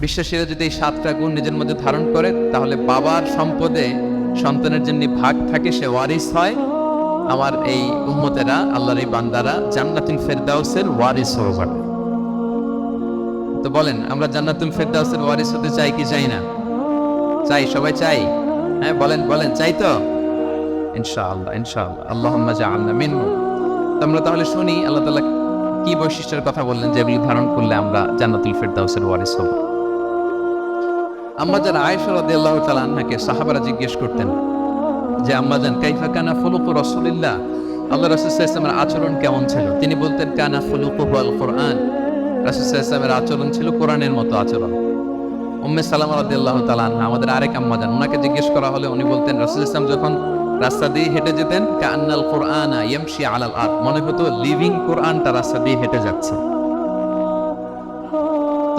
বিশ্বাসীরা যদি এই সাতটা গুণ নিজের মধ্যে ধারণ করে, তাহলে বাবার সম্পদে সন্তানের জন্য ভাগ থাকে, সে ওয়ারিস হয়। আমার এই উম্মতেরা, আল্লাহর এই বান্দারা জান্নাতুল ফেরদাউসের ওয়ারিস হয়ে যাবে। তো বলেন, আমরা জান্নাতুল ফেরদাউসের ওয়ারিস হতে চাই কি চাই না? চাই, সবাই চাই? হ্যাঁ বলেন বলেন, চাই তো? ইনশাআল্লাহ ইনশাআল্লাহ, আল্লাহুম্মা জাআলনা মিনহু। আমরা তাহলে শুনি, আল্লাহ তাআলা কি বৈশিষ্ট্যের কথা বললেন যেগুলি ধারণ করলে আমরা জান্নাতুল ফেরদাউসের ওয়ারিস হব। আম্মা যান আয়েশা রাদিয়াল্লাহু তাআলা আনহাকে সাহাবারা জিজ্ঞেস করতেন যে, আম্মা যান কাইফা কানা ফুলুকু রাসূলিল্লাহ? আল্লাহ রাসূল সাল্লাল্লাহু আচরণ কেমন ছিল? তিনি বলতেন, কানা ফুলুকু আল কোরআন। রাসূল সাল্লাল্লাহু আচরণ ছিল কোরআনের মতো আচরণ। উম্মে সালামা রাদিয়াল্লাহু তাআলা আনহা, আমাদের আরেক আম্মা যান। ওনাকে জিজ্ঞেস করা হলে উনি বলতেন, রাসূল ইসলাম যখন রাস্তা দিয়ে হেঁটে যেতেন, কান্নাল কোরআনা ইয়ামশি আলাল আরদ। মনে হতো, লিভিং কোরআনটা রাস্তা দিয়ে হেঁটে যাচ্ছে।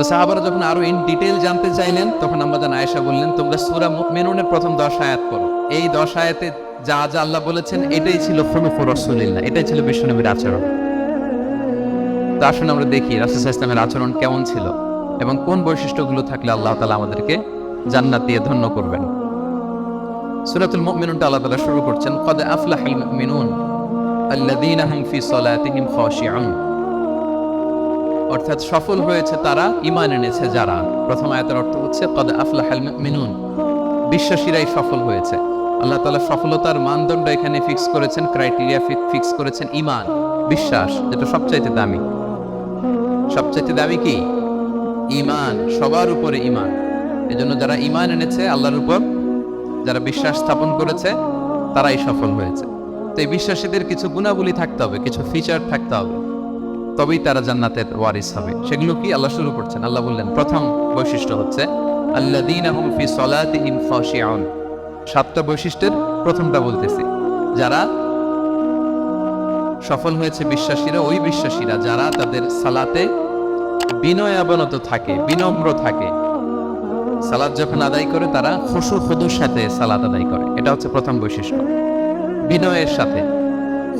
তো সাহাবারা যখন আরও ইন ডিটেইল জানতে চাইলেন, তখন আম্মাজান আয়েশা বললেন, তোমরা সূরা মুমিনুনের প্রথম 10 আয়াত পড়ো। এই 10 আয়াতে যা যা আল্লাহ বলেছেন, এটাই ছিল খুলুফুর রাসূলিল্লাহ, এটাই ছিল বিশ্বনবীর আচরণ। তো আসুন আমরা দেখি রাসূল ইসলামের আচরণ কেমন ছিল এবং কোন বৈশিষ্ট্যগুলো থাকলে আল্লাহ তালা আমাদেরকে জান্নাত দিয়ে ধন্য করবেন। সূরাতুল মুমিনুনটা আল্লাহ তালা শুরু করছেন, কদ আফলাহাল মুমিনুন আল্লাযীনা হুম ফি সালাতিহিম খাশিউন। অর্থাৎ সফল হয়েছে তারা ইমান এনেছে যারা। প্রথম আয়াতের অর্থ হচ্ছে, কদ আফলাহাল মুমিনুন। বিশ্বাসীরাই সফল হয়েছে। আল্লাহ তাআলা সফলতার মানদণ্ড এখানে ফিক্স করেছেন ক্রাইটেরিয়া ফিক্স করেছেন ইমান বিশ্বাস, যেটা সবচাইতে দামি। সবচাইতে দামি কি? ইমান সবার উপরে ইমান এজন্য যারা ইমান এনেছে, আল্লাহর উপর যারা বিশ্বাস স্থাপন করেছে, তারাই সফল হয়েছে। তো এই বিশ্বাসীদের কিছু গুণাবলী থাকতে হবে, কিছু ফিচার থাকতে হবে। তবেই তারা জান্নাতের ওয়ারিস হবে। সেগুলো কি আল্লাহ শুরু করছেন? আল্লাহ বললেন, প্রথম বৈশিষ্ট্য হচ্ছে সাতটা বৈশিষ্ট্যের প্রথমটা বলতেছি। যারা সফল হয়েছে বিশ্বাসীরা, ওই বিশ্বাসীরা যারা তাদের সালাতে বিনয়াবনত থাকে, বিনম্র থাকে সালাদ যখন আদায় করে, তারা খুশু খুদুর সাথে সালাদ আদায় করে। এটা হচ্ছে প্রথম বৈশিষ্ট্য। বিনয়ের সাথে।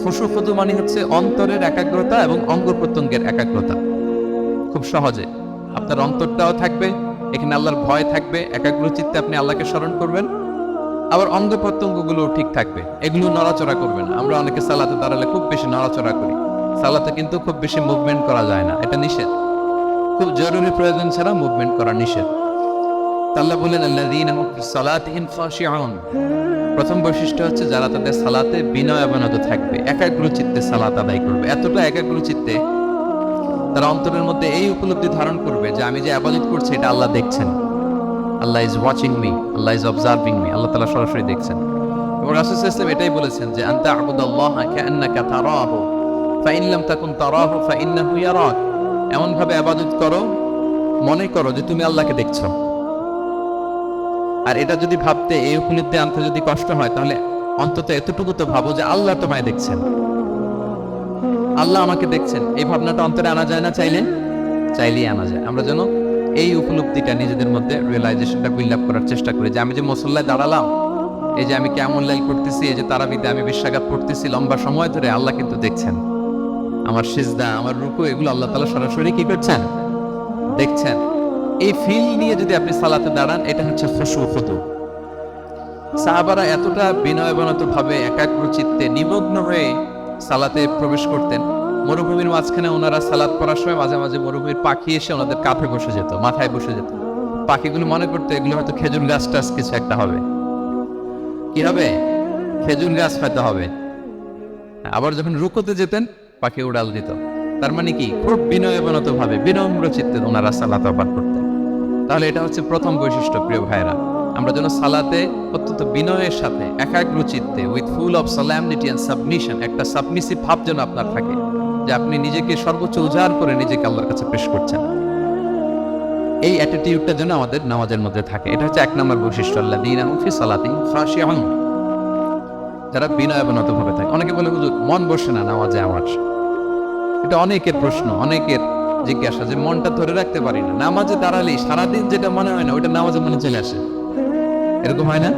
খুশু খুদু মানে হচ্ছে অন্তরের একাগ্রতা এবং অঙ্গ প্রত্যঙ্গের একাগ্রতা। খুব সহজে। আপনার অন্তরটাও থাকবে, এখানে আল্লাহর ভয় থাকবে একাগ্র চিত্তে আপনি আল্লাহকে স্মরণ করবেন। আবার অঙ্গ প্রত্যঙ্গগুলো ঠিক থাকবে। এগুলো নড়াচড়া করবে না। আমরা অনেকে সালাতে দাঁড়ালে খুব বেশি নড়াচড়া করি। সালাতে কিন্তু খুব বেশি মুভমেন্ট করা যায় না। এটা নিষেধ। খুব জরুরি প্রয়োজন ছাড়া মুভমেন্ট করা নিষেধ। আল্লাহ বলেন আল্লাযীনা হুম ফি প্রথম বৈশিষ্ট্য হচ্ছে যারা তাদের সালাতে বিনয় অবনত থাকবে একাগ্র চিত্তে সালাত আদায় করবে। এতটা একাগ্র চিত্তে তারা অন্তরের মধ্যে এই উপলব্ধি ধারণ করবে যে, আমি যে আবাদত করছি, এটা আল্লাহ দেখছেন। Allah is watching me Allah is observing me আল্লাহ তালা সরাসরি দেখছেন। এবং রাসূল আলাইহি এটাই বলেছেন যে আনতা আবুদাল্লাহ কাআন্নাকা তারাহু, ফাইন লাম তাকুন তারাহু, ফাইন্নাহু এমন ভাবে ইবাদত করো, মনে করো যে, তুমি আল্লাহকে দেখছ। আর এটা যদি ভাবতে এই উপলব্ধি আনতে যদি কষ্ট হয়, তাহলে অন্তত এতটুকু তো ভাবো যে আল্লাহ তোমায় দেখছেন। আল্লাহ আমাকে দেখছেন। এই ভাবনাটা অন্তরে আনা যায় না চাইলে? চাইলেই আনা যায়। আমরা যেন এই উপলব্ধিটা নিজেদের মধ্যে রিয়েলাইজেশনটা বিল্ড আপ করার চেষ্টা করি। যে আমি যে মুসল্লায় দাঁড়ালাম, এই যে আমি কেমন লাইল করতেছি এই যে তারাবিতে আমি বিশ্বাঘাত করতেছি লম্বা সময় ধরে, আল্লাহ কিন্তু দেখছেন। আমার সিজদা, আমার রুকু, এগুলো আল্লাহ তালা সরাসরি কি করছেন? দেখছেন। এই ফিল নিয়ে যদি আপনি সালাতে দাঁড়ান, এটা হচ্ছে খুশু খুদু। সাহাবারা এতটা বিনয়বনত ভাবে একাগ্র চিত্তে নিমগ্ন হয়ে সালাতে প্রবেশ করতেন। মরুভূমির মাঝখানে ওনারা সালাত পড়ার সময় মাঝে মাঝে মরুভূমির পাখি এসে ওনাদের কাঁধে বসে যেত, মাথায় বসে যেত। পাখিগুলো মনে করতো, এগুলো হয়তো খেজুর গাছ টাছ কিছু একটা হবে। কি হবে? খেজুর গাছ হয়তো হবে। আবার যখন রুকোতে যেতেন, পাখি উড়াল দিত। তার মানে কি? খুব বিনয়বনত ভাবে বিনম্র চিত্তে ওনারা সালাত আবার করতেন। তাহলে এটা হচ্ছে প্রথম বৈশিষ্ট্য, প্রিয় ভাইরা আমরা যেন সালাতে অত্যন্ত বিনয়ের সাথে একাগ্র চিত্তে with full of solemnity and submission একটা সাবমিসিভ ভাব যেন আপনার থাকে, যে আপনি নিজেকে সর্বোচ্চ উজাড় করে নিজেকে আল্লাহর কাছে পেশ করছেন। এই অ্যাটিটিউডটা যেন আমাদের নামাজের মধ্যে থাকে। এটা হচ্ছে এক নম্বর বৈশিষ্ট্য আল্লাহ দিন ফি সালাতি খাশিউন। যারা বিনয়বনত ভাবে থাকে, অনেকে বলে, হুজুর, মন বসে না নামাজে আমার। এটা অনেকের প্রশ্ন, অনেকের জিজ্ঞাসা যে মনটা ধরে রাখতে পারি না। নামাজে দাঁড়ালেই সারাদিন যেটা মনে হয় না, ওইটা নামাজে মনে চলে আসে। এরকম হয় না?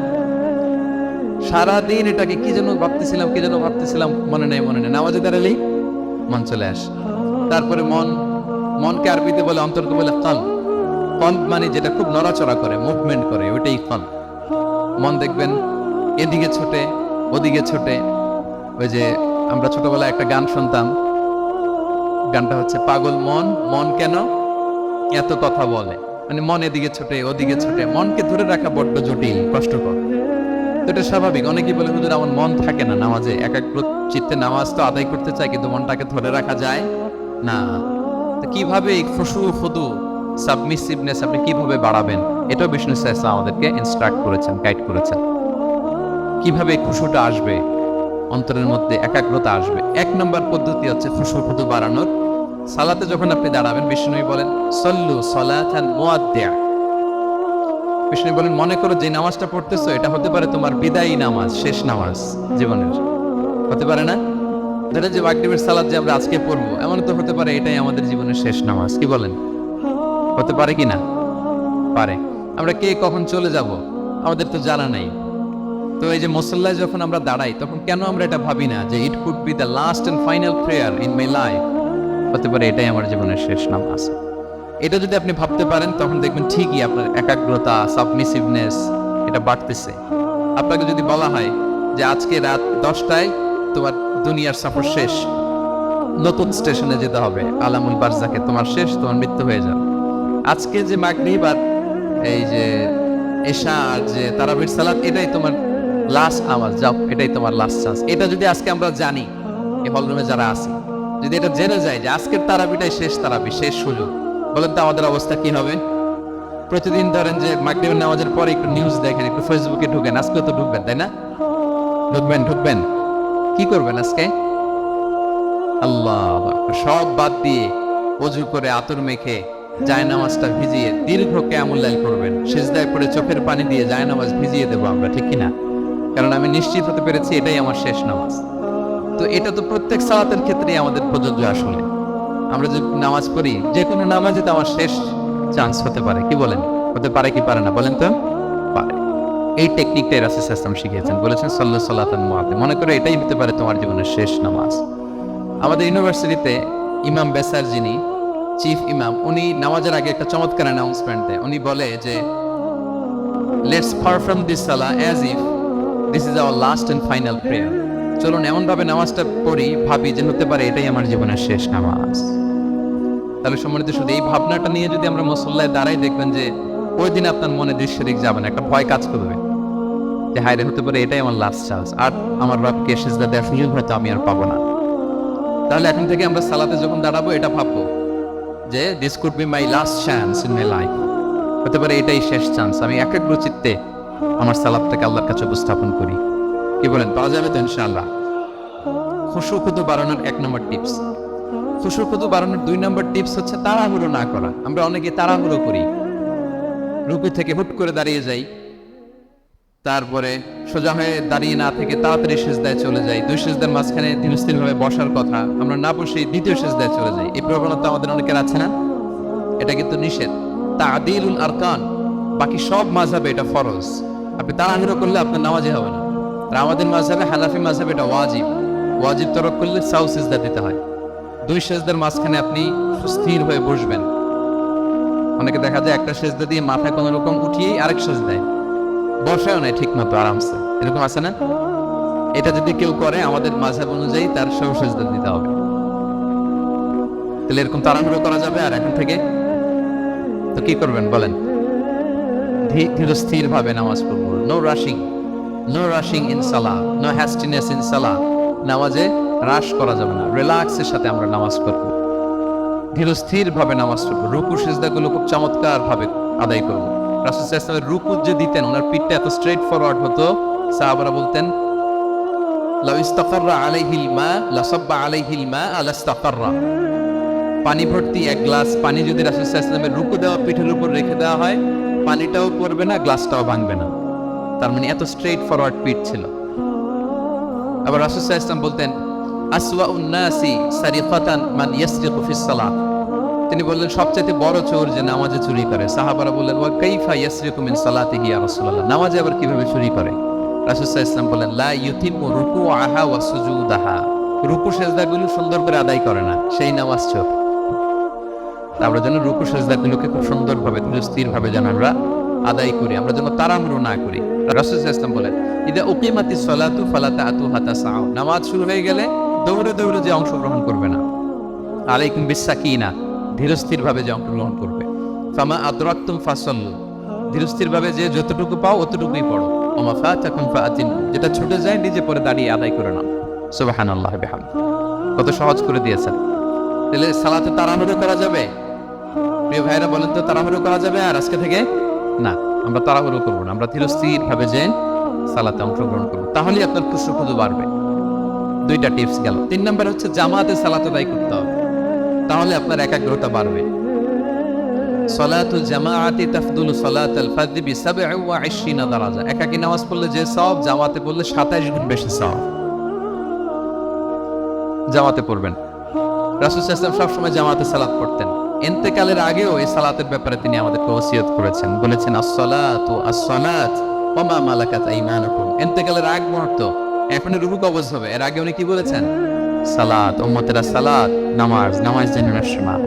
সারাদিন এটাকে কি যেন ভাবতেছিলাম, কি যেন ভাবতেছিলাম, মনে নেই মনে নেই। নামাজে দাঁড়ালেই মন চলে আসে। তারপরে মন, মনকে আরবিতে বলে, অন্তরকে বলে, কাল। কল্প মানে যেটা খুব নড়াচড়া করে মুভমেন্ট করে, ওইটাই কল্প মন দেখবেন, এদিকে ছোটে, ওদিকে ছোটে। ওই যে আমরা ছোটবেলায় একটা গান শুনতাম গানটা হচ্ছে, পাগল মন মন কেন এত কথা বলে? মানে মন এদিকে ছোটে, ওদিকে ছোটে। মনকে ধরে রাখা বড্ড জটিল, কষ্টকর। এটা স্বাভাবিক। অনেকেই বলে, হুজুর, আমার মন থাকে না নামাজে। একাগ্র চিত্তে নামাজ তো আদায় করতে চাই কিন্তু মনটাকে ধরে রাখা যায় না। কীভাবে এই খুশু খুদু সাবমিসিভনেস আপনি কীভাবে বাড়াবেন? এটাও বিষ্ণু সাহা আমাদেরকে ইনস্ট্রাক্ট করেছেন গাইড করেছেন। কীভাবে খুশুটা আসবে? অন্তরের মধ্যে একাগ্রতা আসবে। এক নম্বর পদ্ধতি হচ্ছে খুশু খুদু বাড়ানোর সালাতে যখন আপনি দাঁড়াবেন বিষ্ণু বলেন, সল্লু সলাথান মুয়াদ্দিয়া বিষ্ণু বলেন, মনে করো যে নামাজটা পড়তেছো, এটা হতে পারে তোমার বিদায়ী নামাজ, শেষ নামাজ জীবনের। হতে পারে না? যেটা যে মাগরিবের সালাত যে আমরা আজকে পড়ব, এমন তো হতে পারে এটাই আমাদের জীবনের শেষ নামাজ, কি বলেন? হতে পারে কি না? পারে। আমরা কে কখন চলে যাব, আমাদের তো জানা নাই। তো এই যে মুসল্লায় যখন আমরা দাঁড়াই, তখন কেন আমরা এটা ভাবি না যে it could be the last and final prayer in my life হতে পারে এটাই আমার জীবনের শেষ নামাজ এটা যদি আপনি ভাবতে পারেন, তখন দেখবেন ঠিকই আপনার একাগ্রতা সাবমিসিভনেস এটা বাড়তেছে। আপনাকে যদি বলা হয় যে আজকে রাত দশটায় তোমার দুনিয়ার সফর শেষ, নতুন স্টেশনে যেতে হবে, আলামুল বারজাকে তোমার শেষ, তোমার মৃত্যু হয়ে যাবে। আজকে যে মাগরিব আর এই যে এশা আর যে তারাবির সালাত, এটাই তোমার লাস্ট আওয়াজ যাও, এটাই তোমার লাস্ট চান্স এটা যদি আজকে আমরা জানি, এই হলরুমে যারা আছি যদি এটা জেনে যায় যে আজকের তারাবিটাই শেষ তারাবি, শেষ সুযোগ, বলেন তো আমাদের অবস্থা কি হবে? প্রতিদিন ধরেন যে মাগরিবের নামাজের পরে একটু নিউজ দেখেন, একটু ফেসবুকে ঢুকেন আজকে তো ঢুকবেন, তাই না? ঢুকবেন ঢুকবেন। কি করবেন আজকে? আল্লাহ সব বাদ দিয়ে অজু করে আতর মেখে জায় নামাজটা ভিজিয়ে দীর্ঘ কেমুল্লাইল করবেন। সেজদায় পড়ে চোখের পানি দিয়ে জায় নামাজ ভিজিয়ে দেবো আমরা, ঠিক কিনা? কারণ আমি নিশ্চিত হতে পেরেছি এটাই আমার শেষ নামাজ। তো এটা তো প্রত্যেক সালাতের ক্ষেত্রেই আমাদের প্রযোজ্য আসলে। আমরা যে নামাজ পড়ি যে কোনো নামাজে তো আমার শেষ চান্স হতে পারে। কি বলেন? হতে পারে কি পারে না? বলেন তো? পারে। এই টেকনিকটাই রাসুল ইসলাম শিখিয়েছেন। বলেছেন সাল্লাহ সাল্লাহান মুআদ্দিন মনে করে এটাই হতে পারে তোমার জীবনের শেষ নামাজ। আমাদের ইউনিভার্সিটিতে ইমাম বেসার যিনি, চিফ ইমাম, উনি নামাজের আগে একটা চমৎকার অ্যানাউন্সমেন্ট দেয়। উনি বলে যে লেটস পারফর্ম দিস সালা as if this is our last and final prayer চলুন এমন ভাবে নামাজটা পড়ি, ভাবি যে হতে পারে এটাই আমার জীবনের শেষ নামাজ। তাহলে সম্মানিত শুধু এই ভাবনাটা নিয়ে যদি আমরা মুসল্লায় দাঁড়াই, দেখবেন যে ওই দিন আপনার মনে দৃশ্য দিক যাবে না, একটা ভয় কাজ করবে। যে হায়রে হতে পারে এটাই আমার লাস্ট চান্স আর আমার বাপকে সেজদা দেওয়ার সুযোগ হয়তো আমি আর পাবো না। তাহলে এখন থেকে আমরা সালাতে যখন দাঁড়াবো, এটা ভাববো যে this could be my last chance in my life হতে পারে এটাই শেষ চান্স আমি এক একাগ্র চিত্তে আমার সালাদটাকে আল্লাহর কাছে উপস্থাপন করি। কি বলেন, পাওয়া যাবে তো ইনশাআল্লাহ। খুশু খুদু বাড়ানোর এক নম্বর টিপস। খুশু খুদু বাড়ানোর দুই নম্বর টিপস হচ্ছে তাড়াহুড়ো না করা। আমরা অনেকে তাড়াহুড়ো করি। রুকু থেকে হুট করে দাঁড়িয়ে যাই। তারপরে সোজা হয়ে দাঁড়িয়ে না থেকে তাড়াতাড়ি সেজদায় চলে যাই। দুই সেজদার মাঝখানে ধীরস্থির ভাবে বসার কথা। আমরা না বসে দ্বিতীয় সেজদায় চলে যাই। এই প্রবণতা আমাদের অনেকের আছে না? এটা কিন্তু নিষেধ। তাদিলুল আরকান, বাকি সব মাঝাবে এটা ফরজ। আপনি তাড়াহুড়ো করলে আপনার নামাজই হবে না। আর আমাদের মাঝাবে হানাফি মাঝাবে এটা ওয়াজিব। ওয়াজিব তরক করলে সাউ সেজদা দিতে হয়। দুই সেজদার মাঝখানে আপনি স্থির হয়ে বসবেন। অনেকে দেখা যায় একটা সেজদা দিয়ে মাথায় কোনো রকম উঠিয়েই আরেক সেজদায় বসাও নেয় ঠিক মতো আরামসে। এরকম আছে না? এটা যদি কেউ করে, আমাদের মাঝাব অনুযায়ী তার সব সেজদা দিতে হবে। তাহলে এরকম তাড়াহুড়ো করা যাবে আর এখন থেকে? তো কি করবেন বলেন? ধীর স্থির ভাবে নামাজ পড়ব no rushing no rushing in সালা নো হ্যাস্টিনেস ইন সালা নামাজে রাশ করা যাবে না। রিল্যাক্সের সাথে আমরা নামাজ করব ধীরস্থির ভাবে নামাজ পড়ব। রুকু, সেজদাগুলো খুব চমৎকার ভাবে আদায় করব। রাসুল ইসলামের রুকু যে দিতেন, ওনার পিঠটা এত স্ট্রেট ফরওয়ার্ড হতো। সাহাবারা বলতেন পানি ভর্তি এক গ্লাস পানি যদি রাসুল ইসলামের রুকু দেওয়া পিঠের উপর রেখে দেওয়া হয়, পানিটাও পড়বে না, গ্লাসটাও ভাঙবে না। তার মানে এত স্ট্রেট ফরওয়ার্ড পিঠ ছিল। আবার রাসুল ইসলাম বলতেন আসওয়া উন্নাসি সারিফাতান মান ইয়াসরিকু ফিস সালাত। তিনি বললেন সবচেয়ে বড় চোর যে নামাজে চুরি করে। সাহাবারা বললেন, ওয়া কাইফা ইয়াসরিকু মিন ইয়া রাসূলুল্লাহ। নামাজে আবার কীভাবে চুরি করে? রাসূল ইসলাম বললেন, লা ইউতিমু ওয়া সুজুদাহা। রুকু সেজদাগুলো সুন্দর করে আদায় করে না, সেই নামাজ চোর। আমরা যেন রুকু সাজদাগুলোকে খুব সুন্দরভাবে স্থিরভাবে যেন আমরা আদায় করি, আমরা যেন তাড়াহুড়ো না করি। রাসূল ইসলাম বলেন, ইদা উকিমাতি সলাতু ফালাতা আতু হাতা সাও নামাজ শুরু হয়ে গেলে দৌড়ে দৌড়ে যে অংশগ্রহণ করবে না। আলাইকুম বিসাকিনা ধীরস্থিরভাবে যে অংশগ্রহণ করবে। ফামা ধীরস্থিরভাবে যে যতটুকু পাও অতটুকুই পড়ো। ওমা ফাতাকুম ফাআতিন, যেটা ছুটে যায় নিজে পরে দাঁড়িয়ে আদায় করে নাও। সুবহানাল্লাহ কত সহজ করে দিয়েছেন। তাহলে সালাতে তাড়াহুড়ো করা যাবে? প্রিয় ভাইরা, বলেন তো তাড়াহুড়ো করা যাবে আর আজকে থেকে না, আমরা তাড়াহুড়ো করব না, আমরা ধীরস্থির ভাবে যে সালাতে অংশগ্রহণ করব। তাহলেই আপনার খুশু খুদু বাড়বে। দুইটা টিপস গেল। তিন নম্বর হচ্ছে, জামাতে সালাতে দায়ী করতে হবে। তাহলে আপনার একাগ্রতা বাড়বে। জামাআতি ফাজরি বি 27 দারাজা। একাকী নামাজ পড়লে যে জামাতে পড়লে 27 গুণ বেশি সওয়াব। জামাতে পড়বেন। রাসূল সাল্লাল্লাহু সবসময় জামাতে সালাত পড়তেন। ইন্তেকালের আগেও এই সালাতের ব্যাপারে তিনি আমাদেরকে ওসিয়ত করেছেন। বলেছেন, আস-সালাতু মা মালাকাত আগ মুহূর্ত এখন রুহু কবজ হবে। এর আগে উনি কি বলেছেন? সালাত সালাত, নামাজ নামাজ সময়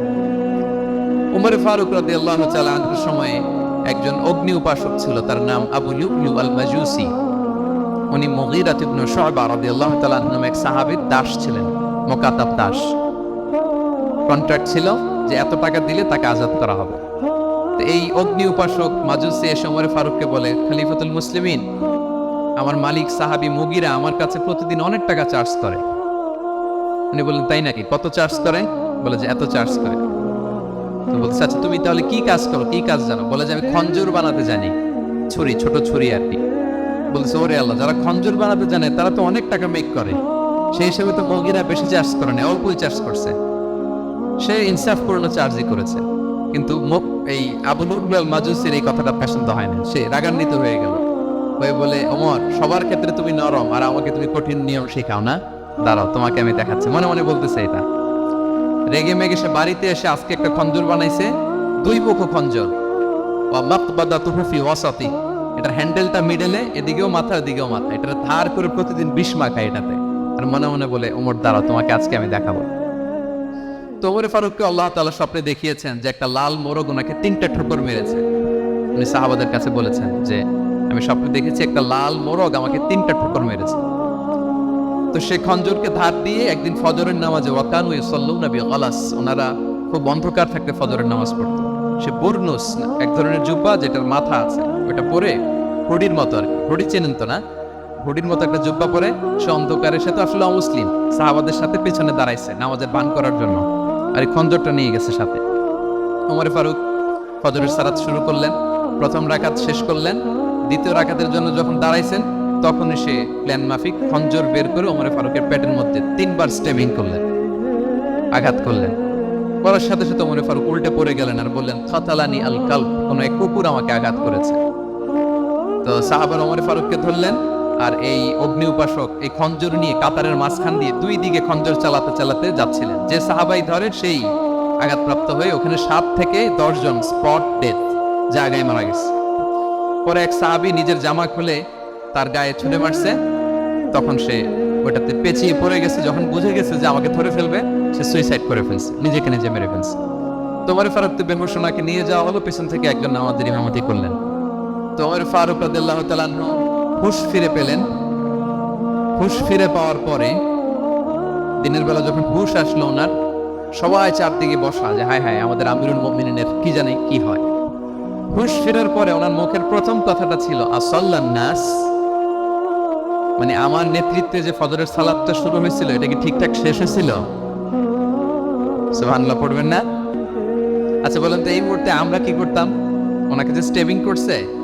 উমর ফারুক রাদিয়াল্লাহু তাআলা আনহুর সময়ে একজন অগ্নি উপাসক ছিল, তার নাম আবু আল মাজুসি উনি মুগীরাত ইবনে শুআবা রাদিয়াল্লাহু তাআলা নামে এক সাহাবীর দাস ছিলেন, মোকাতাব দাস। কন্ট্রাক্ট ছিল যে এত টাকা দিলে তাকে আজাদ করা হবে। এই অগ্নি উপাসক মাজুসি এসে উমর ফারুককে বলে, খলিফাতুল মুসলিমিন, আমার মালিক সাহাবী মুগিরা আমার কাছে প্রতিদিন অনেক টাকা চার্জ করে। উনি বললেন, তাই নাকি? কত চার্জ করে? বলে যে, এত চার্জ করে। তো বলছে আচ্ছা তুমি তাহলে কি কাজ করো? কি কাজ জানো? বলে যে, আমি খঞ্জর বানাতে জানি। ছুরি, ছোট ছুরি আর কি। বলছে ওরে আল্লাহ, যারা খঞ্জর বানাতে জানে, তারা তো অনেক টাকা মেক করে। সেই হিসেবে তো মগিরা বেশি চার্জ করে না, অল্পই চার্জ করছে। সে ইনসাফ পূর্ণ চার্জই করেছে। কিন্তু এই আবুল উকবাল মাজুসির এই কথাটা পছন্দ হয় না সে রাগান্বিত হয়ে গেল। হয়ে বলে অমর সবার ক্ষেত্রে তুমি নরম আর আমাকে তুমি কঠিন নিয়ম শেখাও না। দাঁড়াও, তোমাকে আমি দেখাচ্ছি। মনে মনে বলতেছে এটা। রেগে মেগে সে বাড়িতে এসে আজকে একটা খঞ্জর বানাইছে। দুই মুখ খঞ্জর। ওয়াসাতি। এটার হ্যান্ডেলটা মিডলে, এদিকেও মাথা এদিকেও মাথা। এটা ধার করে প্রতিদিন বিষ মাখায় এটাতে। আর মনে মনে বলে, ওমর, দাঁড়াও, তোমাকে আজকে আমি দেখাবো। তো ওমরে ফারুককে আল্লাহ তাআলা স্বপ্নে দেখিয়েছেন যে একটা লাল মোরগ ওনাকে তিনটা ঠোকর মেরেছে। উনি সাহাবাদের কাছে বলেছেন যে, আমি স্বপ্নে দেখেছি একটা লাল মোরগ আমাকে তিনটা ঠোকর মেরেছে। তো সে খঞ্জরকে ধার দিয়ে একদিন ফজরের নামাজে ওয়াকানু ইসাল্লু নবী গলাস, ওনারা খুব অন্ধকার থাকতে ফজরের নামাজ পড়তো। সে বুরনুস, এক ধরনের জুব্বা যেটার মাথা আছে ওটা পরে ঘড়ির মতো আর ঘড়ি চেনেন তো না? ঘড়ির মতো একটা জুব্বা পরে, সে অন্ধকারের সাথে আসলে অমুসলিম, সাহাবাদের সাথে পেছনে দাঁড়াইছে নামাজের বান করার জন্য। আর এই খঞ্জরটা নিয়ে গেছে সাথে। ওমরে ফারুক, ফজরের সারাত শুরু করলেন, প্রথম রাকাত শেষ করলেন, দ্বিতীয় রাকাতের জন্য যখন দাঁড়াইছেন, তখনই সে প্ল্যান মাফিক খঞ্জর বের করে ওমরে ফারুকের পেটের মধ্যে তিনবার স্টেমিং করলেন, আঘাত করলেন। করার সাথে সাথে ওমরে ফারুক উল্টে পড়ে গেলেন আর বললেন খাতালানি আল কাল কোন এক কুকুর আমাকে আঘাত করেছে। তো সাহাবার ওমরে ফারুককে ধরলেন আর এই অগ্নি উপাসক, এই খঞ্জর নিয়ে কাতারের মাঝখান দিয়ে দুই দিকে খঞ্জর চালাতে চালাতে যাচ্ছিলেন। যে সাহাবাই ধরে সেই আঘাতপ্রাপ্ত হয়ে ওখানে সাত থেকে দশ জন স্পট ডেথ জায়গায় মারা গেছে। পরে এক সাহাবি নিজের জামা খুলে তার গায়ে ছুঁড়ে মারছে। তখন সে ওটাতে পেঁচিয়ে পড়ে গেছে, যখন বুঝে গেছে যে আমাকে ধরে ফেলবে, সে সুইসাইড করে ফেলছে, নিজেকে নিজে মেরে ফেলছে। তোমার ফারুক তো বেহুসোনাকে নিয়ে যাওয়া হলো, পেছন থেকে একজন আমাদের ইমামতি করলেন। তোমার ফারুক রাদিয়াল্লাহু তাআলা আনহু হুশ ফিরে পেলেন। হুশ ফিরে পাওয়ার পরে দিনের বেলা যখন হুশ আসলো ওনার, সবাই চারদিকে বসা যে, হায় হায়, আমাদের আমিরুল মুমিনিনের কি জানে কি হয়? হুশ ফেরার পরে ওনার মুখের প্রথম কথাটা ছিল, আসল্লান নাস। মানে আমার নেতৃত্বে যে ফজরের সালাদটা শুরু হয়েছিল, এটা কি ঠিকঠাক শেষ হয়েছিল? সুবহানাল্লাহ, পড়বেন না? আচ্ছা বলেন তো, এই মুহূর্তে আমরা কি করতাম? ওনাকে যে স্টেবিং করছে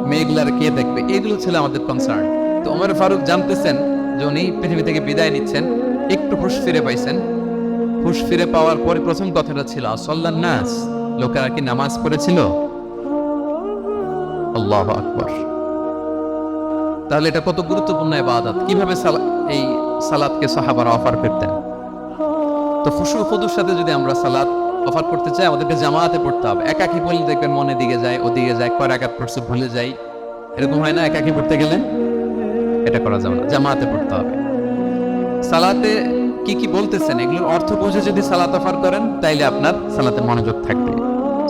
মেয়েগুলার কে দেখবে? এগুলো ছিল আমাদের কনসার্ন তো ওমর ফারুক জানতেছেন যে উনি পৃথিবী থেকে বিদায় নিচ্ছেন, একটু হুশ ফিরে পাইছেন। হুশ ফিরে পাওয়ার পরে প্রথম কথাটা ছিল, আসল্লান নাস। লোকেরা কি নামাজ পড়েছিল? আল্লাহ আকবর। তাহলে এটা কত গুরুত্বপূর্ণ ইবাদত? কীভাবে এই সালাদকে সাহাবারা অফার করতেন? তো ফুসু ফুদুর সাথে যদি আমরা সালাদ অফার করতে চাই আমাদেরকে জামাতে পড়তে হবে। একাকি পড়লে দেখবেন মনে দিকে যায় ওদিকে যায় কয় রাকাত পড়ছে ভুলে যাই। এরকম হয় না, একাকি পড়তে গেলে এটা করা যাবে না জামাতে পড়তে হবে। সালাতে কি কি বলতেছেন? এগুলোর অর্থ বুঝে যদি সালাত অফার করেন, তাইলে আপনার সালাতে মনোযোগ থাকবে।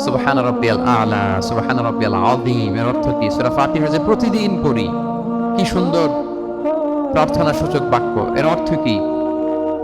সুবহান রাব্বিয়াল আলা, সুবহান রাব্বিয়াল আযীম, এর অর্থ কি? সূরা ফাতিহা যে প্রতিদিন পড়ি, কি সুন্দর প্রার্থনা সূচক বাক্য। এর অর্থ কি?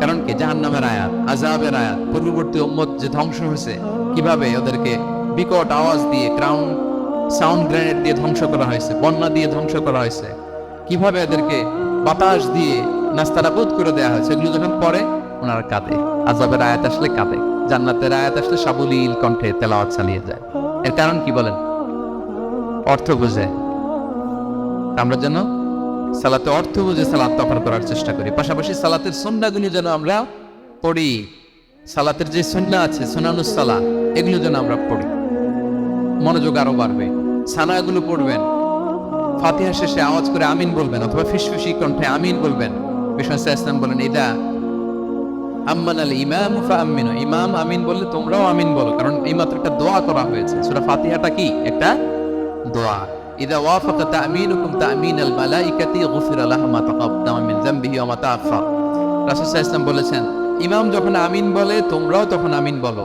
কারণ কি? জাহান্নামের আয়াত আজাবের আয়াত, পূর্ববর্তী উম্মত যে ধ্বংস হয়েছে, কীভাবে ওদেরকে বিকট আওয়াজ দিয়ে গ্রাউন্ড সাউন্ড গ্রেনেড দিয়ে ধ্বংস করা হয়েছে, বন্যা দিয়ে ধ্বংস করা হয়েছে, কীভাবে এদেরকে বাতাস দিয়ে নাস্তানাবুদ করে দেওয়া হয়েছে, এগুলো যখন পড়ে, ওনারা কাঁদে। আজাবের আয়াত আসলে কাঁদে। জান্নাতের আয়াত আসলে সাবলীল কণ্ঠে তেলাওয়াত চালিয়ে যায়। এর কারণ কি বলেন? অর্থ বুঝে। আমরা যেন সালাতে অর্থ বুঝে সালাত অফার করার চেষ্টা করি। পাশাপাশি সালাতের সন্ন্যাগুলি যেন আমরা পড়ি। সালাতের যে সন্না আছে, সোনানুস সালা এগুলো যেন আমরা পড়ি। মনোযোগ আরও বাড়বে। সানাগুলো পড়বেন। ফাতিহা শেষে আওয়াজ করে আমিন বলবেন, অথবা ফিসফিসি কণ্ঠে আমিন বলবেন। বিষ্ণু ইসলাম বলেন, ইদা আম্মান আল ইমাম আমিনু ইমাম আমিন বললে তোমরাও আমিন বলো, কারণ এই মাত্র একটা দোয়া করা হয়েছে। সূরা ফাতিহাটা কি? একটা দোয়া। তামিনুকুম তামিন আল মালাইকাতি গুফিরা লাহু মা তাকাদ্দামা মিন যামবিহি ওয়া মা তাআখার রাসূল সাল্লাল্লাহু বলেছেন, ইমাম যখন আমিন বলে, তোমরাও তখন আমিন বলো।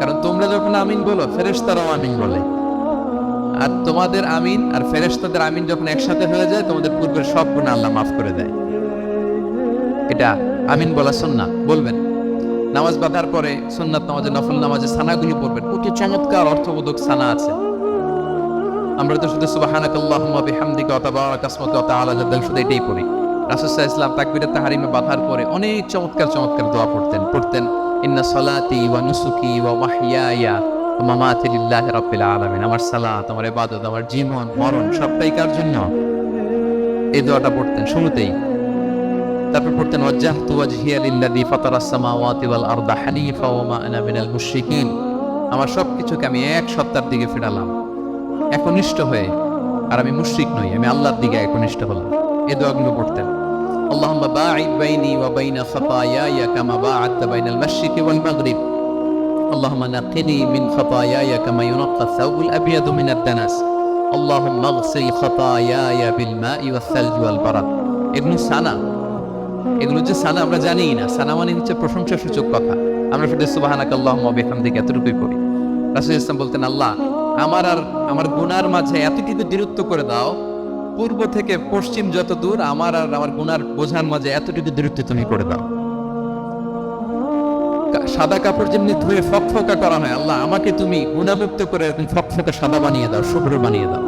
কারণ তোমরা যখন আমিন বলো, ফেরেশতারাও আমিন বলে। আর তোমাদের আমিন আর ফেরেশতাদের আমিন যখন একসাথে হয়ে যায়, তোমাদের পূর্বের সব গুনাহ আল্লাহ মাফ করে দেয়। এটা আমিন বলা সুন্নাহ। বলবেন, নামাজ বাঁধার পরে সুন্নাত নামাজে নফল নামাজে সানাগুলি পড়বেন। কত চমৎকার অর্থবোধক সানা আছে। আমরা তো শুধু সুবহানাক আল্লাহুম্মা বিহামদিকা ওয়া তাবারাক আসমুকা ওয়া তাআলা জাদ্দাল, শুধু এটাই পড়ি। বাঁধার পরে অনেক চমৎকার চমৎকার দোয়া পড়তেন। পড়তেন, ইন্না ওয়া নুসুকি ওয়া আলামিন। আমার সালাত ইবাদত, আমার জীবন, মরণ, সবটাই কার জন্য? এই দোয়াটা পড়তেন শুরুতেই। তারপর পড়তেন, ওয়াজ্জাহতু ওয়াজহিয়া লিল্লাযী ফাতারাস সামাওয়াতি ওয়াল আরদা হানিফা ওয়া মা আনা মিনাল মুশরিকিন। আমার সবকিছুকে আমি এক সত্তার দিকে ফেরালাম। একনিষ্ঠ হয়ে আর আমি মুশরিক নই আমি আল্লাহর দিকে একনিষ্ঠ হলাম এই দোয়াগুলো পড়তেন اللهم باعد بيني وبين خطاياي كما باعدت بين المشرق والمغرب اللهم نقني من خطاياي كما ينقى الثوب الابيض من الدنس اللهم اغسل خطاياي بالماء والثلج والبرد এগুলো সানা এগুলো যে সানা আমরা জানি না সানা মানে হচ্ছে প্রশংসা সূচক কথা আমরা শুধু সুবাহানাক আল্লাহ বিহামদিকে এতটুকুই পড়ি রাসূল ইসলাম বলতেন আল্লাহ আমার আর আমার গুনার মাঝে এতটুকু দূরত্ব করে দাও। পূর্ব থেকে পশ্চিম যত দূর, আমার আর আমার গুনার বোঝার মাঝে এতটুকু দূরত্ব তুমি করে দাও। সাদা কাপড় যেমনি ধুয়ে ফকফকা করা হয়, আল্লাহ, আমাকে তুমি গুণামুক্ত করে ফকফকা সাদা বানিয়ে দাও, শুভ্র বানিয়ে দাও।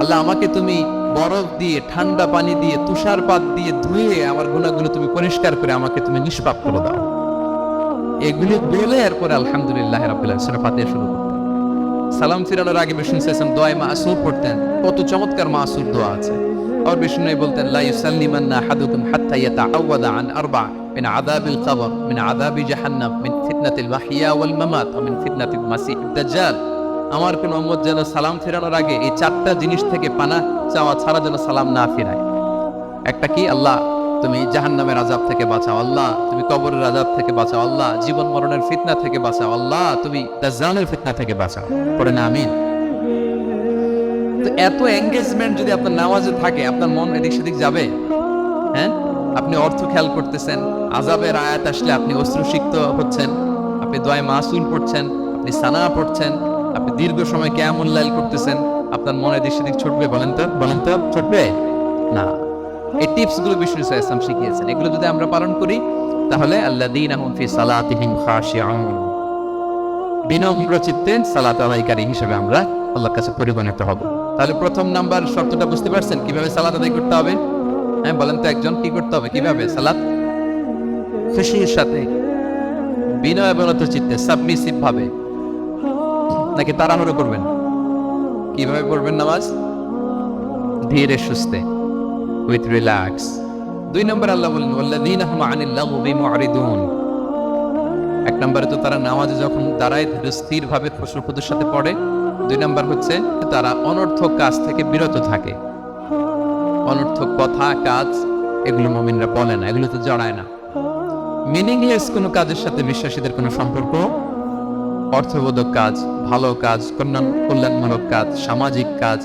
আল্লাহ, আমাকে তুমি বরফ দিয়ে, ঠান্ডা পানি দিয়ে, তুষারপাত দিয়ে ধুয়ে আমার গুণাগুলো তুমি পরিষ্কার করে আমাকে তুমি নিষ্পাপ করে দাও। এগুলি বলে এরপরে আলহামদুলিল্লাহ রাব্বিল আলামিন সূরা ফাতিহা শুরু করতেন সালাম ফিরানোর আগে বিষ্ণু সাল্লাম দোয়ায় মাসুর পড়তেন। কত চমৎকার মাসুর দোয়া আছে। আর বিষ্ণু বলতেন, লা ইউসাল্লিমান্না আহাদুকুম হাত্তা ইয়াতাআওয়াদা আন আরবা মিন আযাবিল কবর, মিন আযাবি জাহান্নাম, মিন ফিতনাতিল মাহইয়া ওয়াল মামাত মিন ফিতনাতিল মাসিহ দাজ্জাল আমার কোন উম্মত যেন সালাম ফেরানোর আগে এই চারটা জিনিস থেকে পানা চাওয়া ছাড়া যেন সালাম না ফিরায়। একটা কি? আল্লাহ তুমি জাহান্নামের আজাব থেকে বাঁচাও আল্লাহ। তুমি কবরের আজাব থেকে বাঁচাও আল্লাহ। জীবন মরণের ফিতনা থেকে বাঁচাও আল্লাহ। তুমি দাজ্জালের ফিতনা থেকে বাঁচাও। পড়ে না, আমিন। তো এত এঙ্গেজমেন্ট যদি আপনার নামাজে থাকে, আপনার মন এদিক সেদিক যাবে? হ্যাঁ? আপনি অর্থ খেয়াল করতেছেন আজাবের আয়াত আসলে আপনি অশ্রুসিক্ত হচ্ছেন, আপনি দোয়ায় মাসুল পড়ছেন, আপনি সানা পড়ছেন, আপনি দীর্ঘ সময় কেমন লাইল করতেছেন, আপনার মনে এদিক সেদিক ছুটবে বলেন তো? বলেন তো, ছুটবে? না। এই টিপসগুলো বিষ্ণু ইসলাম শিখিয়েছেন। এগুলো যদি আমরা পালন করি, তাহলে আল্লাযীনা হুম ফি সালাতিহিম বিনম্র চিত্তে সালাত আদায়কারী হিসেবে আমরা আল্লাহর কাছে পরিগণিত হব। তাহলে প্রথম নাম্বার শর্তটা বুঝতে পারছেন? কীভাবে সালাত আদায় করতে হবে? হ্যাঁ বলেন তো একজন, কি করতে হবে? কীভাবে সালাত? খুশির সাথে বিনয় অবনত চিত্তে সাবমিসিভ ভাবে। নাকি তাড়াহুড়ো করবেন? কীভাবে পড়বেন নামাজ? ধীরে সুস্থে। উইথ রিল্যাক্স দুই নম্বর আল্লাহ বলেন, ওয়াল্লাযীনা হুম আনিল লাগবি মুআরিদুন এক নম্বরে তো তারা নামাজে যখন দাঁড়ায় ধীরে স্থির ভাবে খুশুখুদুর সাথে পড়ে। দুই নম্বর হচ্ছে তারা অনর্থক কাজ থেকে বিরত থাকে। অনর্থক কথা, কাজ, এগুলো মমিনরা বলে না, এগুলো তো জড়ায় না। মিনিংলেস কোনো কাজের সাথে বিশ্বাসীদের কোনো সম্পর্ক? অর্থবোধক কাজ, ভালো কাজ কল্যাণ কল্যাণমূলক কাজ, সামাজিক কাজ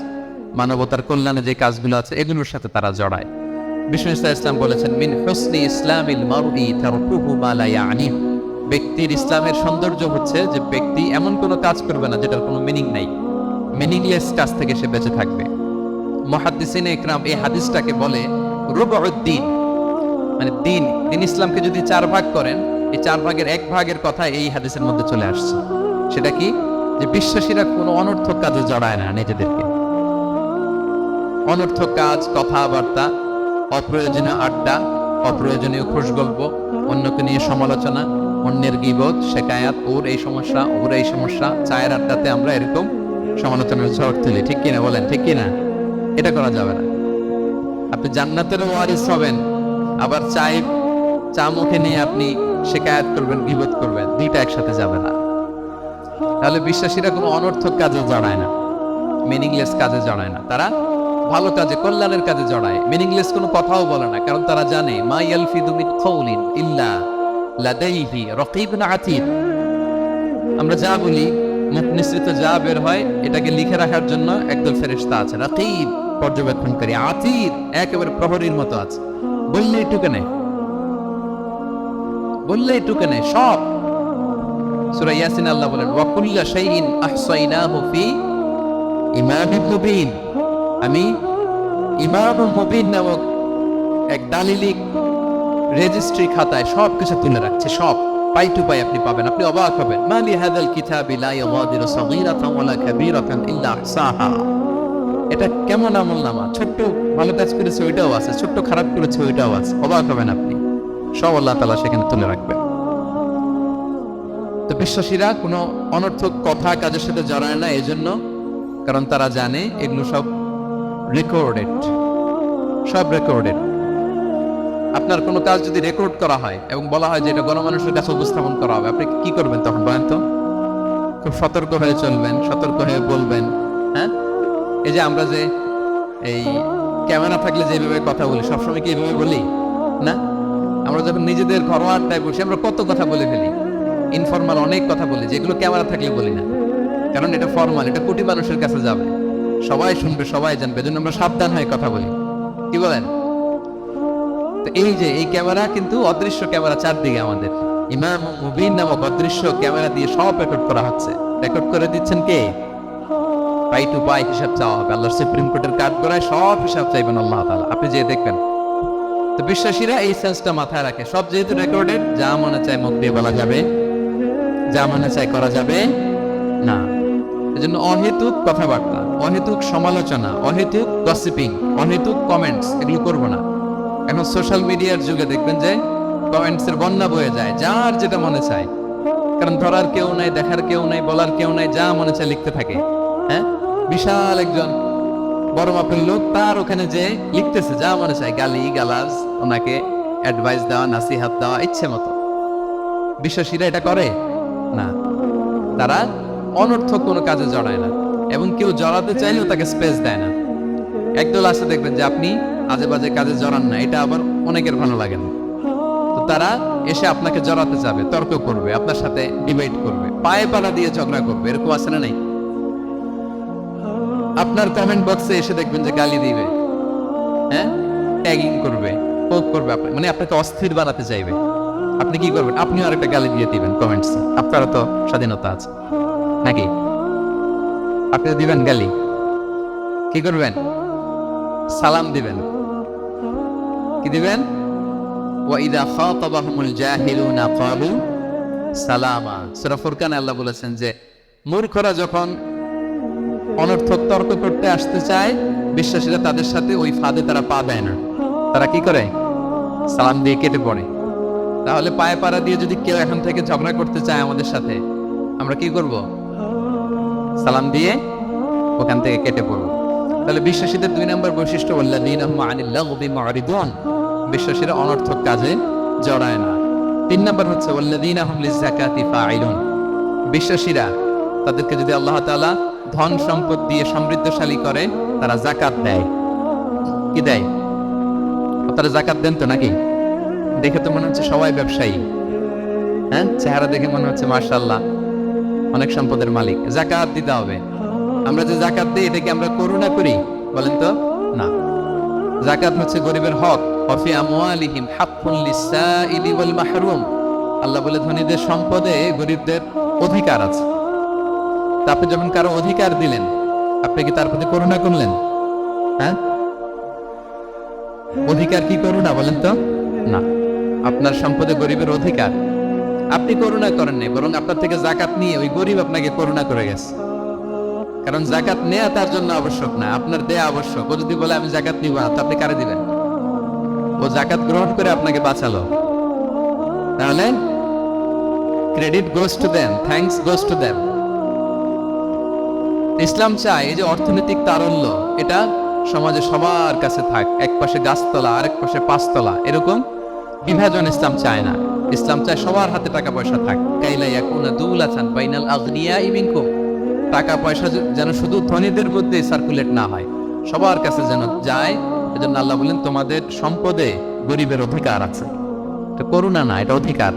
মানবতার কল্যাণে যে কাজগুলো আছে, এগুলোর সাথে তারা জড়ায়। বিষ্ণু ইসলাম বলেছেন, মিন হুসনি ইসলামিল মারই তারকুহু মা লা ইয়ানিহু ব্যক্তির ইসলামের সৌন্দর্য হচ্ছে যে ব্যক্তি এমন কোনো কাজ করবে না যেটার কোনো মিনিং নাই। মিনিংলেস কাজ থেকে সে বেঁচে থাকবে। মহাদ্দিসিনে ইকরাম এই হাদিসটাকে বলে রুবউদ্দিন। মানে দিন। দিন ইসলামকে যদি চার ভাগ করেন, এই চার ভাগের এক ভাগের কথা এই হাদিসের মধ্যে চলে আসছে। সেটা কি? যে বিশ্বাসীরা কোনো অনর্থক কাজে জড়ায় না নিজেদেরকে। অনর্থক কাজ, কথাবার্তা, অপ্রয়োজনীয় আড্ডা, অপ্রয়োজনীয় খুশ গল্প অন্যকে নিয়ে সমালোচনা, অন্যের গিবত, শেখায়াত, ওর এই সমস্যা, ওর এই সমস্যা, চায়ের আড্ডাতে আমরা এরকম সমালোচনার ঝড় তুলি, ঠিক কিনা বলেন, ঠিক কিনা? এটা করা যাবে না। আপনি জান্নাতের ওয়ারিস হবেন, আবার চাই, চা মুখে নিয়ে আপনি শেখায়াত করবেন, গিবত করবেন, দুইটা একসাথে যাবে না। তাহলে বিশ্বাসীরা কোনো অনর্থক কাজে জড়ায় না মিনিংলেস কাজে জড়ায় না। তারা ভালো কাজে, কল্যাণের কাজে জড়ায়। মিনিংলেস কোনো কথাও বলে না, কারণ তারা জানে, মা ইয়ালফিদু মিন কওলিন ইল্লা লাদাইহি রাকিবুন আতীদ আমরা যা বলি, মুখ নিঃসৃত যা বের হয়, এটাকে লিখে রাখার জন্য একদল ফেরেশতা আছে। রাকিব, পর্যবেক্ষণকারী আতীদ একেবারে প্রহরীর মতো আছে। বললে এটুকু নেই বললে এটুকু নেই সব। সূরা ইয়াসিন আল্লাহ বলেন, ওয়া কুল্লা শাইইন আহসাইনাহু ফি ইমামিন মুবিন। আমি ইমাম মবিন নামক এক দালিলিক রেজিস্ট্রি খাতায় সব কিছু তুলে রাখছে, সব। পাই টু পাই আপনি পাবেন, আপনি অবাক হবেন। মালি হাদাল কিতাবি লা ইয়াগাদিরু সাগীরাতান ওয়ালা কাবীরাতান ইল্লা আহসাহা। এটা কেমন আমল নামা? ছোট্ট ভালো কাজ করেছে, ওইটাও আছে। ছোট্ট খারাপ করেছে, ওইটাও আছে। অবাক হবেন আপনি। সব আল্লাহ তাআলা সেখানে তুলে রাখবেন। তো বিশ্বাসীরা, কোনো অনর্থক কথা কাজের সাথে জড়ায় না, এজন্য, কারণ তারা জানে, এগুলো সব রেকর্ডেড সব রেকর্ডেড আপনার কোনো কাজ যদি রেকর্ড করা হয় এবং বলা হয় যে এটা গণমানুষের কাছে উপস্থাপন করা হবে, আপনি কি করবেন তখন বলেন তো? খুব সতর্ক হয়ে চলবেন, সতর্ক হয়ে বলবেন হ্যাঁ? এই যে আমরা যে এই ক্যামেরা থাকলে যেভাবে কথা বলি, সবসময় কি এইভাবে বলি? না? আমরা যখন নিজেদের ঘরোয়া আড্ডায় বসে, আমরা কত কথা বলে ফেলি। ইনফরমাল অনেক কথা বলি, যেগুলো ক্যামেরা থাকলে বলি না। কারণ এটা ফর্মাল এটা কোটি মানুষের কাছে যাবে। সবাই শুনবে, সবাই জানবে। এজন্য আমরা সাবধান হয়ে কথা বলি। কি বলেন? এই যে, এই ক্যামেরা কিন্তু অদৃশ্য ক্যামেরা চারদিকে আমাদের। ইমাম মুবিন নামক অদৃশ্য ক্যামেরা দিয়ে সব রেকর্ড করা হচ্ছে। রেকর্ড করে দিচ্ছেন কে? পাই টু পাই হিসাব চাওয়া হবে। আল্লাহর সুপ্রিম কোর্টের কাঠ করায় সব হিসাব চাইবেন আল্লাহ তাআলা। আপনি যে দেখবেন। তো বিশ্বাসীরা এই সেন্সটা মাথায় রাখে। সব যেহেতু রেকর্ডেড যা মনে চায় মুখ দিয়ে বলা যাবে, যা মনে চায় করা যাবে, না। এজন্য অহেতুক কথাবার্তা। অহেতুক সমালোচনা, অহেতুক গসিপিং অহেতুক কমেন্টস এগুলো করব না। এখন সোশ্যাল মিডিয়ার যুগে দেখবেন যে কমেন্টস এর বন্যা বয়ে যায়, যার যেটা মনে চায়। কারণ ধরার কেউ নাই, দেখার কেউ নাই, বলার কেউ নাই, যা মনে চায় লিখতে থাকে। হ্যাঁ? বিশাল একজন বড় মাপের লোক তার ওখানে যে লিখতেছে, যা মনে চায়, গালি, গালাজ, ওনাকে অ্যাডভাইস দেওয়া, নাসিহাত দেওয়া, ইচ্ছে মতো। বিশ্বাসীরা এটা করে? না। তারা অনর্থক কোনো কাজে জড়ায় না। এবং কেউ জড়াতে চাইলেও তাকে স্পেস দেয় না। একদল আসে, দেখবেন যে আপনি আজে বাজে কাজে জড়ান না, এটা আবার অনেকের ভালো লাগে না। তো তারা এসে আপনাকে জড়াতে যাবে, তর্ক করবে, আপনার সাথে ডিবেট করবে, পায়ে পালা দিয়ে ঝগড়া করবে, এরকম আছে না নাই? আপনার কমেন্ট বক্সে এসে দেখবেন যে গালি দিবে হ্যাঁ? ট্যাগিং করবে পোক করবে আপনি মানে আপনাকে অস্থির বানাতে চাইবে। আপনি কি করবেন? আপনিও আরেকটা গালি দিয়ে দিবেন কমেন্টস আপনারও তো স্বাধীনতা আছে। নাকি? আপনি দিবেন গালি। কি করবেন? সালাম দিবেন। কি দিবেন? ওয়াইদা খাতাবাহুমুল জাহিলুনা ক্বালু সালামা। সূরা ফুরকানে আল্লাহ বলেছেন যে, মূর্খরা যখন অনর্থক তর্ক করতে আসতে চায়, বিশ্বাসীরা তাদের সাথে ওই ফাঁদে তারা পা দেয় না। তারা কি করে? সালাম দিয়ে কেটে পড়ে। তাহলে পায়ে পাড়া দিয়ে যদি কেউ এখন থেকে ঝগড়া করতে চায় আমাদের সাথে, আমরা কি করব? সালাম দিয়ে ওখান থেকে কেটে পড়ব তাহলে বিশ্বাসীদের দুই নম্বর বৈশিষ্ট্য বললেন বিশ্বাসীরা অনর্থক কাজে জড়ায় না। তিন নম্বর হচ্ছে বিশ্বাসীরা তাদেরকে যদি আল্লাহ তাআলা ধন সম্পদ দিয়ে সমৃদ্ধশালী করে, তারা জাকাত দেয়। কি দেয়? আপনারা জাকাত দেন তো নাকি? দেখে তো মনে হচ্ছে সবাই ব্যবসায়ী। হ্যাঁ? চেহারা দেখে মনে হচ্ছে মার্শাল্লাহ অনেক সম্পদের মালিক। জাকাত দিতে হবে। আমরা যে জাকাত দিই, এটাকে আমরা করুণা করি। বলেন তো? না। জাকাত হচ্ছে গরিবের হক। আমওয়ালিহিম লিসাইলি ওয়াল মাহরুম। আল্লাহ বলে, ধনীদের সম্পদে গরিবদের অধিকার আছে। তা আপনি যখন কারও অধিকার দিলেন, আপনি কি তার প্রতি করুণা করলেন? হ্যাঁ? অধিকার কি করুণা, বলেন তো? না। আপনার সম্পদে গরিবের অধিকার। আপনি করুণা করেন নাই, বরং আপনার থেকে জাকাত নিয়ে ওই গরিব আপনাকে করুণা করে গেছে। কারণ জাকাত নেওয়া তার জন্য আবশ্যক না, আপনার দেয়া আবশ্যক। ও যদি বলে, আমি জাকাত নিব না তো আপনি কারে দিবেন? ও জাকাত গ্রহণ করে আপনাকে বাঁচালো। তাহলে credit goes to them thanks goes to them ইসলাম চায় এই যে অর্থনৈতিক তারল্য, এটা সমাজে সবার কাছে থাক। এক পাশে গাছতলা, আরেক পাশে পাঁচতলা, এরকম বিভাজন ইসলাম চায় না। ইসলাম চায় সবার হাতে টাকা পয়সা থাক। কাইলা ইয়াকুনা দুলাচান বাইনাল আগনিয়া ইমিনকুম টাকা পয়সা যেন শুধু ধনীদের মধ্যে সার্কুলেট না হয়, সবার কাছে যেন যায়, এজন্য আল্লাহ বলেন তোমাদের সম্পদে গরিবের অধিকার আছে। এটা করুণা না, এটা অধিকার।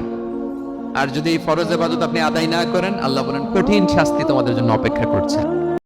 আর যদি এই ফরজ এবাদত আপনি আদায় না করেন, আল্লাহ বলেন, কঠিন শাস্তি তোমাদের জন্য অপেক্ষা করছে।